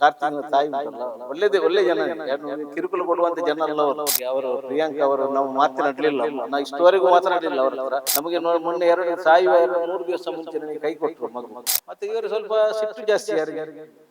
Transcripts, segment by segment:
ಕಾರ್ತಿಕ್ ತಾಯಿ ಒಳ್ಳೇದೇ ಒಳ್ಳೆ ಜನ. ಕಿರುಕುಲ ಕಿರುಕುಳ ಕೊಡುವಂತ ಜನ ಅಲ್ಲ ಅವರು. ಅವರು. ಪ್ರಿಯಾಂಕಾ ಅವರು ನಾವು ಮಾತನಾಡಲಿಲ್ಲ. ನಾ ಇಷ್ಟವರೆಗೂ ಮಾತನಾಡಲಿಲ್ಲ ಅವರ. ನಮಗೆ ಮೊನ್ನೆ ಎರಡು ಸಾಯಿ ಮೂರು ದಿವಸ ಮುಂಚೆ ನನಗೆ ಕೈ ಕೊಟ್ಟರು ಮಗು. ಮತ್ತೆ ಇವರು ಸ್ವಲ್ಪ ಸಿಟ್ಟು ಜಾಸ್ತಿ ಯಾರಿಗೆ?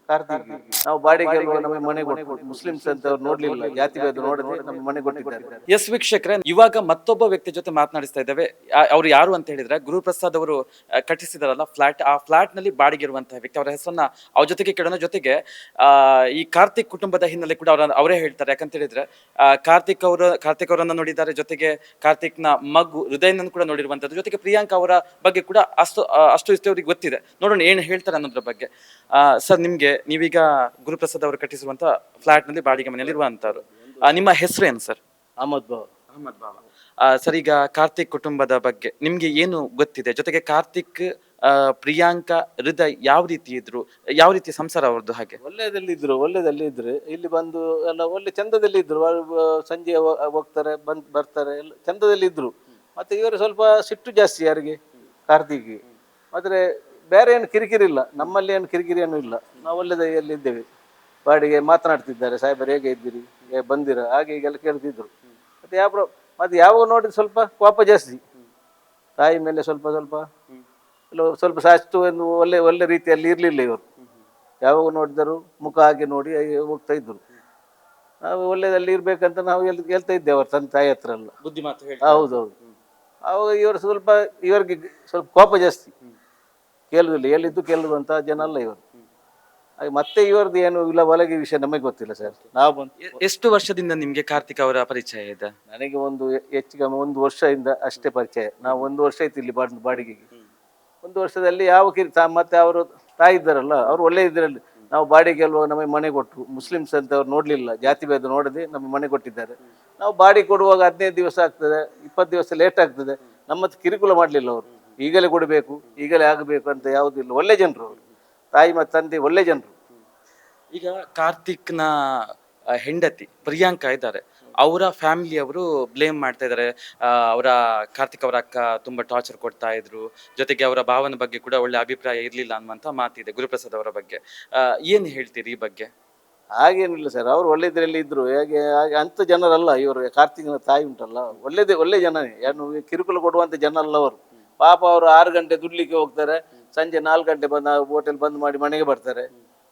ಕಾರ್ತಿಕ್ ನಾವು ಬಾಡಿಗೆ ನಮ್ಮ ಮನೆ ಕೊಟ್ಟು ಮುಸ್ಲಿಮ್ಸ್ ಅಂತ ಅವ್ರು ನೋಡ್ಲಿಲ್ಲ. ಜಾತಿ ಭೇದ ನೋಡದೆ ನಮ್ಮ ಮನೆ ಕೊಟ್ಟಿದ್ದಾರೆ. ಎಸ್ ವೀಕ್ಷಕರೇ ಇವಾಗ ಮತ್ತೊಬ್ಬ ವ್ಯಕ್ತಿ ಜೊತೆ ಮಾತನಾಡಿಸ್ತಾ ಇದ್ದೇವೆ. ಆ- ಅವ್ರು ಯಾರು ಅಂತ ಹೇಳಿದ್ರೆ ಗುರುಪ್ರಸಾದ್ ಅವರು ಆ, ಕಟ್ಟಿಸಿದಾರಲ್ಲ ಫ್ಲಾಟ್. ಆ ಫ್ಲಾಟ್ನಲ್ಲಿ ಬಾಡಿಗೆ ಇರುವಂತಹ ವ್ಯಕ್ತಿ. ಅವರ ಹೆಸರನ್ನ ಅವ್ರ ಜೊತೆಗೆ ಕೇಳೋಣ. ಜೊತೆಗೆ ಆ, ಈ ಕಾರ್ತಿಕ್ ಕುಟುಂಬದ ಹಿನ್ನೆಲೆ ಕೂಡ ಅವರ ಅವರೇ ಹೇಳ್ತಾರೆ. ಯಾಕಂತ ಹೇಳಿದ್ರೆ ಆ, ಕಾರ್ತಿಕ್ ಅವರು ಕಾರ್ತಿಕ್ ಅವರನ್ನ ನೋಡಿದ್ದಾರೆ. ಜೊತೆಗೆ ಕಾರ್ತಿಕ್ನ ಮಗು ಹೃದಯನನ್ನು ಕೂಡ ನೋಡಿರುವಂತದ್ದು ಜೊತೆಗೆ ಪ್ರಿಯಾಂಕಾ ಅವರ ಬಗ್ಗೆ ಕೂಡ ಅಷ್ಟು ಆ, ಅಷ್ಟು ಇಷ್ಟು ಅವ್ರಿಗೆ ಗೊತ್ತಿದೆ. ನೋಡೋಣ ಏನು ಹೇಳ್ತಾರೆ ಅನ್ನೋದ್ರ ಬಗ್ಗೆ. ಸರ್ ನಿಮ್ಗೆ ನೀವೀಗ ಗುರುಪ್ರಸಾದ್ ಅವರು ಕಟ್ಟಿಸುವಂತ ಫ್ಲಾಟ್ನಲ್ಲಿ ಬಾಡಿಗೆ ಮನೆಯಲ್ಲಿ ಇರುವಂತವ್ರು ಆ, ನಿಮ್ಮ ಹೆಸರು ಏನು ಸರ್? ಅಹಮದ್ ಬಾಬ್ ಅಹಮದ್ ಬಾಬಾ ಸರ್ ಈಗ ಕಾರ್ತಿಕ್ ಕುಟುಂಬದ ಬಗ್ಗೆ ನಿಮ್ಗೆ ಏನು ಗೊತ್ತಿದೆ? ಜೊತೆಗೆ ಕಾರ್ತಿಕ್ ಆ, ಪ್ರಿಯಾಂಕಾ ಹೃದಯ ಯಾವ ರೀತಿ ಇದ್ರು? ಯಾವ ರೀತಿ ಸಂಸಾರ ಅವ್ರದ್ದು ಹಾಗೆ? ಒಳ್ಳೆಯದಲ್ಲಿ ಇದ್ರು ಒಳ್ಳೆಯದಲ್ಲಿ ಇದ್ರು. ಇಲ್ಲಿ ಬಂದು ಎಲ್ಲ ಒಳ್ಳೆ ಚಂದದಲ್ಲಿ ಇದ್ರು. ಅವ್ರು ಸಂಜೆ ಹೋ- ಹೋಗ್ತಾರೆ ಬಂದ್ ಬರ್ತಾರೆ ಎಲ್ಲ ಚಂದದಲ್ಲಿ ಇದ್ರು. ಮತ್ತೆ ಇವರು ಸ್ವಲ್ಪ ಸಿಟ್ಟು ಜಾಸ್ತಿ ಯಾರಿಗೆ? ಕಾರ್ತಿಕ್ಗೆ. ಆದ್ರೆ ಬೇರೆ ಏನು ಕಿರಿಕಿರಿ ಇಲ್ಲ. ನಮ್ಮಲ್ಲಿ ಏನು ಕಿರಿಕಿರಿ ಏನು ಇಲ್ಲ. ನಾವು ಒಳ್ಳೆದಲ್ಲಿ ಇದ್ದೇವೆ? ಬಾಡಿಗೆ ಮಾತನಾಡ್ತಿದ್ದಾರೆ. ಸಾಹೇಬರು ಹೇಗೆ ಇದ್ದೀರಿ? ಹೇಗೆ ಬಂದಿರ? ಹಾಗೆ ಹೀಗೆಲ್ಲ ಕೇಳ್ತಿದ್ರು. ಮತ್ತೆ ಯಾವ ಮತ್ತೆ ಯಾವಾಗ ನೋಡಿದ್ರೆ ಸ್ವಲ್ಪ ಕೋಪ ಜಾಸ್ತಿ. ತಾಯಿ ಮೇಲೆ ಸ್ವಲ್ಪ ಸ್ವಲ್ಪ ಎಲ್ಲ ಸ್ವಲ್ಪ ಸಾಷ್ಟು ಒಂದು ಒಳ್ಳೆ ಒಳ್ಳೆ ರೀತಿಯಲ್ಲಿ ಇರಲಿಲ್ಲ ಇವರು. ಯಾವಾಗ ನೋಡಿದರು ಮುಖ ಹಾಗೆ ನೋಡಿ ಹಾಗೆ ಹೋಗ್ತಾ ಇದ್ರು. ನಾವು ಒಳ್ಳೆದಲ್ಲಿ ಇರ್ಬೇಕಂತ ನಾವು ಎಲ್ ಹೇಳ್ತಾ ಇದ್ದೇವೆ ಅವ್ರ ತಂದೆ ತಾಯಿ ಹತ್ರ ಎಲ್ಲ. ಬುದ್ಧಿ ಮಾತು ಹೌದೌದು. ಅವಾಗ ಇವರು ಸ್ವಲ್ಪ ಇವರಿಗೆ ಸ್ವಲ್ಪ ಕೋಪ ಜಾಸ್ತಿ. ಕೇಳುದಿಲ್ಲ. ಎಲ್ಲಿದ್ದು ಅಂತ ಜನ ಅಲ್ಲ ಇವರು. ಹಾಗೆ ಮತ್ತೆ ಇವರದ್ದು ಏನು ಇಲ್ಲ ಒಳಗೆ ವಿಷಯ ನಮಗೆ ಗೊತ್ತಿಲ್ಲ ಸರ್. ನಾವು ಬಂದು ಎ- ಎಷ್ಟು ವರ್ಷದಿಂದ ನಿಮ್ಗೆ ಕಾರ್ತಿಕ್ ಅವರ ಪರಿಚಯ ಇದೆ? ನನಗೆ ಒಂದು ಹೆಚ್ಚು ಕಮ್ಮಿ ಒಂದು ವರ್ಷದಿಂದ ಅಷ್ಟೇ ಪರಿಚಯ. ನಾವು ಒಂದು ವರ್ಷ ಆಯ್ತು ಇಲ್ಲಿ ಬಾಡ್ ಬಾಡಿಗೆಗೆ. ಒಂದು ವರ್ಷದಲ್ಲಿ ಯಾವ ಕಿರಿ ತಾ- ಮತ್ತೆ ಅವರು ತಾಯಿ ಇದ್ದಾರಲ್ಲ ಅವ್ರು ಒಳ್ಳೆ ಇದ್ರಲ್ಲಿ. ನಾವು ಬಾಡಿಗೆ ಅಲ್ವಾ ನಮಗೆ ಮನೆ ಕೊಟ್ಟರು ಮುಸ್ಲಿಮ್ಸ್ ಅಂತ ಅವ್ರು ನೋಡ್ಲಿಲ್ಲ. ಜಾತಿ ಭೇದ ನೋಡದೆ ನಮಗೆ ಮನೆ ಕೊಟ್ಟಿದ್ದಾರೆ. ನಾವು ಬಾಡಿಗೆ ಕೊಡುವಾಗ ಹದಿನೈದು ದಿವಸ ಆಗ್ತದೆ ಇಪ್ಪತ್ತು ದಿವಸ ಲೇಟ್ ಆಗ್ತದೆ. ನಮ್ಮ ಕಿರುಕುಳ ಮಾಡಲಿಲ್ಲ ಅವರು. ಈಗಲೇ ಕೊಡಬೇಕು ಈಗಲೇ ಆಗಬೇಕು ಅಂತ ಯಾವುದಿಲ್ಲ ಒಳ್ಳೆ ಜನರು ಅವರು. ತಾಯಿ ಮತ್ತು ತಂದೆ ಒಳ್ಳೆ ಜನರು. ಈಗ ಕಾರ್ತಿಕ್ನ ಆ, ಹೆಂಡತಿ ಪ್ರಿಯಾಂಕಾ ಇದ್ದಾರೆ. ಅವರ ಫ್ಯಾಮಿಲಿಯವರು ಬ್ಲೇಮ್ ಮಾಡ್ತಾ ಇದ್ದಾರೆ. ಅವರ ಕಾರ್ತಿಕ್ ಅವರ ಅಕ್ಕ ತುಂಬಾ ಟಾರ್ಚರ್ ಕೊಡ್ತಾ ಇದ್ರು. ಜೊತೆಗೆ ಅವರ ಭಾವನ ಬಗ್ಗೆ ಕೂಡ ಒಳ್ಳೆ ಅಭಿಪ್ರಾಯ ಇರಲಿಲ್ಲ ಅನ್ನುವಂಥ ಮಾತಿದೆ ಗುರುಪ್ರಸಾದ್ ಅವರ ಬಗ್ಗೆ. ಏನು ಏನ್ ಹೇಳ್ತೀರಿ ಈ ಬಗ್ಗೆ? ಹಾಗೇನಿಲ್ಲ ಸರ್. ಅವರು ಒಳ್ಳೆದ್ರಲ್ಲಿ ಇದ್ರು. ಹೇಗೆ ಹಾಗೆ ಅಂಥ ಜನರಲ್ಲ ಇವರು. ಕಾರ್ತಿಕ್ನ ತಾಯಿ ಉಂಟಲ್ಲ. ಒಳ್ಳೇದೇ ಒಳ್ಳೆ ಜನನೇ ಏನು ಕಿರುಕುಳ ಕೊಡುವಂಥ ಜನ ಅಲ್ಲ ಅವರು. ಪಾಪ ಅವರು ಆರು ಗಂಟೆ ದುಡ್ಲಿಕ್ಕೆ ಹೋಗ್ತಾರೆ, ಸಂಜೆ ನಾಲ್ಕು ಗಂಟೆ ಬಂದು ಹೋಟೆಲ್ ಬಂದ್ ಮಾಡಿ ಮನೆಗೆ ಬರ್ತಾರೆ.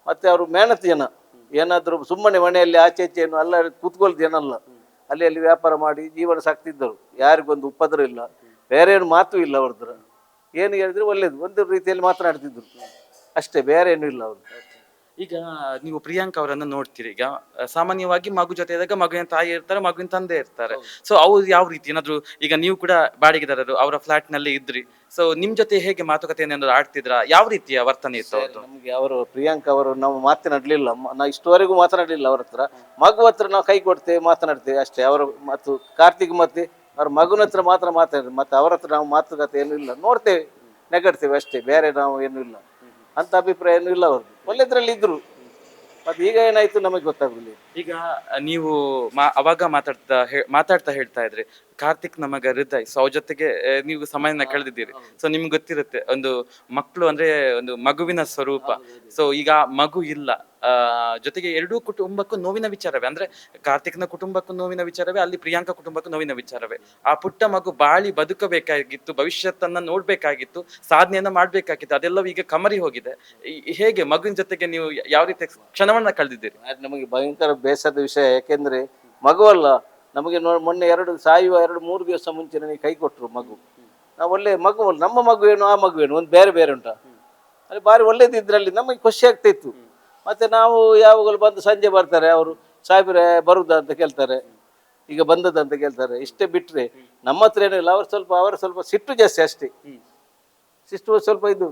ಮತ್ತೆ ಅವರು ಮೇಹನತ್ ಜನ. ಏನಾದರೂ ಸುಮ್ಮನೆ ಮನೆಯಲ್ಲಿ ಆಚೆ ಈಚೆ ಏನು ಅಲ್ಲ ಕೂತ್ಕೊಳ್ಳೋ ಏನಲ್ಲ ಅಲ್ಲ ಅಲ್ಲಿ ಅಲ್ಲಿ ವ್ಯಾಪಾರ ಮಾಡಿ ಜೀವನ ಸಾಕ್ತಿದ್ದರು. ಯಾರಿಗೊಂದು ಉಪದ್ರ ಇಲ್ಲ. ಬೇರೆ ಏನು ಮಾತು ಇಲ್ಲ ಅವ್ರದ್ರ ಏನು ಹೇಳಿದ್ರೆ ಒಳ್ಳೇದು. ಒಂದು ರೀತಿಯಲ್ಲಿ ಮಾತನಾಡ್ತಿದ್ರು. ಅಷ್ಟೇ, ಬೇರೆ ಏನು ಇಲ್ಲ ಅವರು. ಈಗ ನೀವು ಪ್ರಿಯಾಂಕಾ ಅವರನ್ನ ನೋಡ್ತೀರಿ. ಈಗ ಆ, ಸಾಮಾನ್ಯವಾಗಿ ಮಗು ಜೊತೆ ಇದ್ದಾಗ ಮಗುವಿನ ತಾಯಿ ಇರ್ತಾರೆ ಮಗುವಿನ ತಂದೆ ಇರ್ತಾರೆ. ಸೊ ಅವ್ರು ಯಾವ ರೀತಿ? ಏನಾದ್ರು ಈಗ ನೀವು ಕೂಡ ಬಾಡಿಗೆದಾರರು ಅವರ ಫ್ಲಾಟ್ನಲ್ಲಿ ಇದ್ರಿ. ಸೊ ನಿಮ್ ಜೊತೆ ಹೇಗೆ ಮಾತುಕತೆ ಏನಾದ್ರು ಆಡ್ತಿದ್ರ? ಯಾವ ರೀತಿಯ ವರ್ತನೆ ಇತ್ತು ಅವ್ರದ್ದು? ನಮಗೆ ಅವರು ಪ್ರಿಯಾಂಕ್ ಅವರು ನಾವು ಮಾತನಾಡ್ಲಿಲ್ಲ. ನಾ ಇಷ್ಟುವರೆಗೂ ಮಾತನಾಡ್ಲಿಲ್ಲ ಅವ್ರ ಹತ್ರ. ಮಗು ಹತ್ರ ನಾವು ಕೈ ಕೊಡ್ತೇವೆ ಮಾತನಾಡ್ತೇವೆ ಅಷ್ಟೇ. ಅವರು ಮತ್ತು ಕಾರ್ತಿಕ್ ಮತ್ತೆ ಅವ್ರ ಮಗುನ ಹತ್ರ ಮಾತ್ರ ಮಾತಾಡಿದ್ರು ಮತ್ತೆ ಅವ್ರ ಹತ್ರ ನಾವು ಮಾತುಕತೆ ಏನೂ ಇಲ್ಲ ನೋಡ್ತೇವೆ ನೆಗಡ್ತೇವೆ ಅಷ್ಟೇ. ಬೇರೆ ನಾವು ಏನು ಇಲ್ಲ. ಅಂತ ಅಭಿಪ್ರಾಯ ಇಲ್ಲ ಅವರು ಒಳ್ಳೆದ್ರಲ್ಲಿ ಇದ್ರು. ಮತ್ತೆ ಈಗ ಏನಾಯ್ತು ನಮಗೆ ಗೊತ್ತಾಗಲಿಲ್ಲ ಈಗ ನೀವು ಮಾ- ಅವಾಗ ಮಾತಾಡ್ತಾ ಹೇ- ಮಾತಾಡ್ತಾ ಹೇಳ್ತಾ ಇದ್ರಿ. ಕಾರ್ತಿಕ್ ನಮಗ ಹೃದಯ್ ಸೊ ಅವ್ರ ಜೊತೆಗೆ ಆ, ನೀವು ಸಮಯನ ಕಳೆದಿದ್ದೀರಿ. ಸೊ ನಿಮ್ಗೆ ಗೊತ್ತಿರುತ್ತೆ ಒಂದು ಮಕ್ಕಳು ಅಂದ್ರೆ ಒಂದು ಮಗುವಿನ ಸ್ವರೂಪ. ಸೊ ಈಗ ಮಗು ಇಲ್ಲ. ಆ, ಜೊತೆಗೆ ಎರಡೂ ಕುಟುಂಬಕ್ಕೂ ನೋವಿನ ವಿಚಾರವೇ. ಅಂದ್ರೆ ಕಾರ್ತಿಕ್ನ ಕುಟುಂಬಕ್ಕೂ ನೋವಿನ ವಿಚಾರವೇ, ಅಲ್ಲಿ ಪ್ರಿಯಾಂಕಾ ಕುಟುಂಬಕ್ಕೂ ನೋವಿನ ವಿಚಾರವೇ. ಆ ಪುಟ್ಟ ಮಗು ಬಾಳಿ ಬದುಕಬೇಕಾಗಿತ್ತು, ಭವಿಷ್ಯತ್ತನ್ನ ನೋಡ್ಬೇಕಾಗಿತ್ತು, ಸಾಧನೆಯನ್ನ ಮಾಡ್ಬೇಕಾಗಿತ್ತು, ಅದೆಲ್ಲವೂ ಈಗ ಕಮರಿ ಹೋಗಿದೆ. ಹೇಗೆ ಮಗುವಿನ ಜೊತೆಗೆ ನೀವು ಯಾವ ರೀತಿ ಕ್ಷಣವನ್ನ ಕಳೆದಿದ್ದೀರಿ? ನಮಗೆ ಭಯಂಕರ ಬೇಸರದ ವಿಷಯ, ಯಾಕೆಂದ್ರೆ ಮಗುವಲ್ಲ ನಮಗೆ ಮೊನ್ನೆ ಎರಡು, ಸಾಯುವ ಎರಡು, ಮೂರು ದಿವಸ ಮುಂಚೆ ನನಗೆ ಕೈ ಕೊಟ್ಟರು ಮಗು. ನಾವು ಒಳ್ಳೆ ಮಗು ನಮ್ಮ ಮಗುವೇನು ಆ ಮಗು ಏನು, ಒಂದು ಬೇರೆ ಬೇರೆ ಉಂಟಾ. ಅಲ್ಲಿ ಭಾರಿ ಒಳ್ಳೇದಿದ್ರಲ್ಲಿ ನಮಗೆ ಖುಷಿ ಆಗ್ತಾ ಇತ್ತು. ಮತ್ತೆ ನಾವು ಯಾವಾಗಲೂ ಬಂದು ಸಂಜೆ ಬರ್ತಾರೆ ಅವರು ಸಾಹೇಬ್ರೆ ಬರುದಾ? ಅಂತ ಕೇಳ್ತಾರೆ. ಈಗ ಬಂದದ ಅಂತ ಕೇಳ್ತಾರೆ. ಇಷ್ಟೇ ಬಿಟ್ರೆ ನಮ್ಮ ಹತ್ರ ಏನಿಲ್ಲ ಅವ್ರು ಸ್ವಲ್ಪ ಅವರು ಸ್ವಲ್ಪ ಸಿಟ್ಟು ಜಾಸ್ತಿ ಅಷ್ಟೇ. ಸಿಟ್ಟು ಸ್ವಲ್ಪ ಇದು.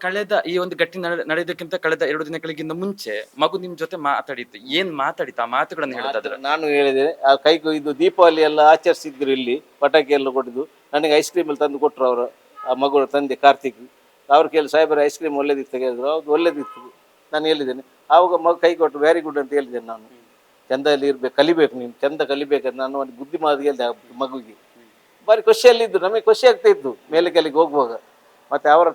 ಕಳೆದ ಈ ಒಂದು ಗಟ್ಟಿ ನಡೆ- ನಡೆಯೋದಕ್ಕಿಂತ ಕಳೆದ ಎರಡು ದಿನಗಳಿಗಿಂತ ಮುಂಚೆ ಮಗು ನಿಮ್ ಜೊತೆ ಮಾತಾಡಿತ್ತು ಏನ್ ಮಾತಾಡಿತ್ತು ಆ ಮಾತುಗಳನ್ನು ಹೇಳಿದ್ರೆ ನಾನು ಹೇಳಿದೆ ಆ ಕೈ ಇದು ದೀಪಾವಳಿ ಎಲ್ಲ ಆಚರಿಸಿದ್ರು ಇಲ್ಲಿ ಪಟಾಕಿ ಎಲ್ಲ ಕೊಟ್ಟಿದ್ದು ನನಗೆ ಐಸ್ ಕ್ರೀಮ್ ಅಲ್ಲಿ ತಂದು ಕೊಟ್ಟರು ಅವರು ಆ ಮಗುವ ತಂದೆ ಕಾರ್ತಿಕ್. ಅವ್ರು ಕೇಳಿ ಸಾಹೇಬರ ಐಸ್ ಕ್ರೀಮ್ ಒಳ್ಳೇದಿತ್ತು ಹೇಳಿದ್ರು ಹೌದು ಒಳ್ಳೇದಿತ್ತು. ನಾನು ಹೇಳಿದ್ದೇನೆ. ಆವಾಗ ಮಗ ಕೈ ಕೊಟ್ಟು ವೆರಿ ಗುಡ್ ಅಂತ ಹೇಳಿದ್ದೇನೆ ನಾನು. ಚಂದಲ್ಲಿ ಇರ್ಬೇಕು ಕಲಿಬೇಕು ನೀನು. ಚಂದ ಕಲಿಬೇಕಂತ ನಾನು ಒಂದು ಬುದ್ಧಿ ಮಾತು ಹೇಳಿದೆ ಆ ಮಗುವಿಗೆ. ಖುಷಿಯಲ್ಲಿ ಇದ್ದು ನಮಗೆ ಖುಷಿ ಆಗ್ತಾ ಇತ್ತು ಮೇಲೆ ಕೆಲಿಗೆ ಹೋಗುವಾಗ. ಮತ್ತೆ ಅವರ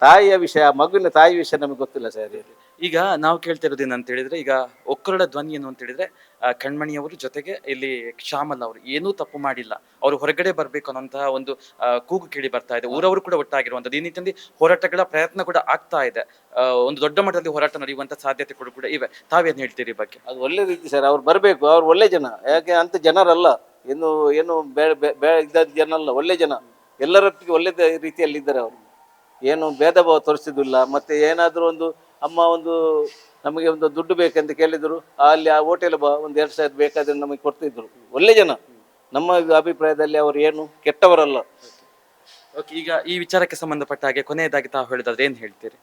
ತಾಯಿಯ ವಿಷಯ ಆ ಮಗುವಿನ ತಾಯಿ ವಿಷಯ ನಮಗೆ ಗೊತ್ತಿಲ್ಲ ಸರ್ ಈಗ ನಾವು ಕೇಳ್ತಾ ಇರೋದು ಏನಂತ ಹೇಳಿದ್ರೆ, ಈಗ ಒಕ್ಕರಡ ಧ್ವನಿ ಏನು ಅಂತ ಹೇಳಿದ್ರೆ ಕಣ್ಮಣಿಯವರು ಜೊತೆಗೆ ಇಲ್ಲಿ ಶ್ಯಾಮಲ್ ಅವರು ಏನೂ ತಪ್ಪು ಮಾಡಿಲ್ಲ. ಅವರು ಹೊರಗಡೆ ಬರ್ಬೇಕು ಅನ್ನೋಂತಹ ಒಂದು ಕೂಗು ಕೇಳಿ ಬರ್ತಾ ಇದೆ. ಊರವರು ಕೂಡ ಒಟ್ಟಾಗಿರುವಂಥದ್ದು. ಈ ಹೋರಾಟಗಳ ಪ್ರಯತ್ನ ಕೂಡ ಆಗ್ತಾ ಇದೆ. ಒಂದು ದೊಡ್ಡ ಮಟ್ಟದಲ್ಲಿ ಹೋರಾಟ ನಡೆಯುವಂತ ಸಾಧ್ಯತೆ ಕೂಡ ಇವೆ. ತಾವೇನು ಹೇಳ್ತೀರಿ ಈ ಬಗ್ಗೆ? ಅದು ಒಳ್ಳೆ ರೀತಿ ಸರ್, ಅವ್ರು ಬರಬೇಕು. ಅವ್ರು ಒಳ್ಳೆ ಜನ. ಯಾಕೆ ಅಂತ ಜನರಲ್ಲ. ಏನು ಏನು ಬೇ, ಬೇ- ಜನ ಅಲ್ಲ ಒಳ್ಳೆ ಜನ. ಎಲ್ಲರೊಟ್ಟಿಗೆ ಒಳ್ಳೆ ರೀತಿಯಲ್ಲಿ ಇದ್ದಾರೆ ಅವರು. ಏನು ಭೇದ ಭಾವ ತೋರಿಸಿದಿಲ್ಲ ಮತ್ತೆ ಏನಾದರೂ ಒಂದು ಅಮ್ಮ ಒಂದು ನಮಗೆ ಒಂದು ದುಡ್ಡು ಬೇಕಂತ ಕೇಳಿದ್ರು ಅಲ್ಲಿ ಆ ಹೋಟೆಲ್ ಬಾ ಒಂದು ಎರಡು ಸಾವಿರ ಬೇಕಾದ್ರೆ ನಮಗೆ ಕೊಡ್ತಿದ್ರು. ಒಳ್ಳೆ ಜನ. ನಮ್ಮ ಅಭಿಪ್ರಾಯದಲ್ಲಿ ಅವರು ಏನು ಕೆಟ್ಟವರಲ್ಲ. ಓಕೆ ಈಗ ಈ ವಿಚಾರಕ್ಕೆ ಸಂಬಂಧಪಟ್ಟ ಹಾಗೆ ಕೊನೆಯದಾಗಿ ತಾವು ಹೇಳಿದ್ರೆ ಏನ್ ಹೇಳ್ತೀರಿ?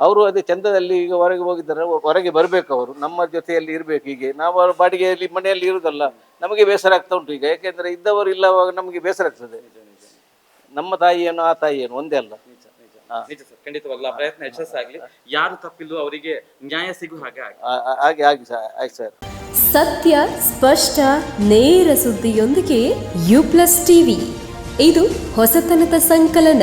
ಅವರು ಅದೇ ಚಂದದಲ್ಲಿ ಈಗ ಹೊರಗೆ ಹೋಗಿದ್ದಾರೆ ಹೊರಗೆ ಬರಬೇಕು ಅವರು. ನಮ್ಮ ಜೊತೆಯಲ್ಲಿ ಇರಬೇಕು ಹೀಗೆ. ನಾವು ಅವರ ಬಾಡಿಗೆಯಲ್ಲಿ ಮನೆಯಲ್ಲಿ ಇರುವುದಲ್ಲ ನಮಗೆ ಬೇಸರ ಆಗ್ತಾ ಉಂಟು ಈಗ. ಯಾಕೆಂದ್ರೆ ಇದ್ದವರು ಇಲ್ಲವಾಗ ನಮಗೆ ಬೇಸರ ಆಗ್ತದೆ. ನಮ್ಮ ತಾಯಿ ಏನು ಆ ತಾಯಿ ಏನು ಒಂದೇ ಅಲ್ಲ. ನಿಜ ಸರ್ ಖಂಡಿತವಾಗ್ಲೂ ಆ ಪ್ರಯತ್ನ ಯಶಸ್ಸಾಗ್ಲಿ ಯಾರು ತಪ್ಪಿಲ್ಲೋ ಅವರಿಗೆ ನ್ಯಾಯ ಸಿಗು ಹಾಗೆ ಆಗ್ಲಿ. ಆ- ಹಾಗೆ ಆಗಿ ಸರ್ ಆಯ್ತು ಸರ್. ಸತ್ಯ ಸ್ಪಷ್ಟ ನೇರ ಸುದ್ದಿಯೊಂದಿಗೆ ಯು ಪ್ಲಸ್ ಟಿವಿ. ಇದು ಹೊಸತನದ ಸಂಕಲನ.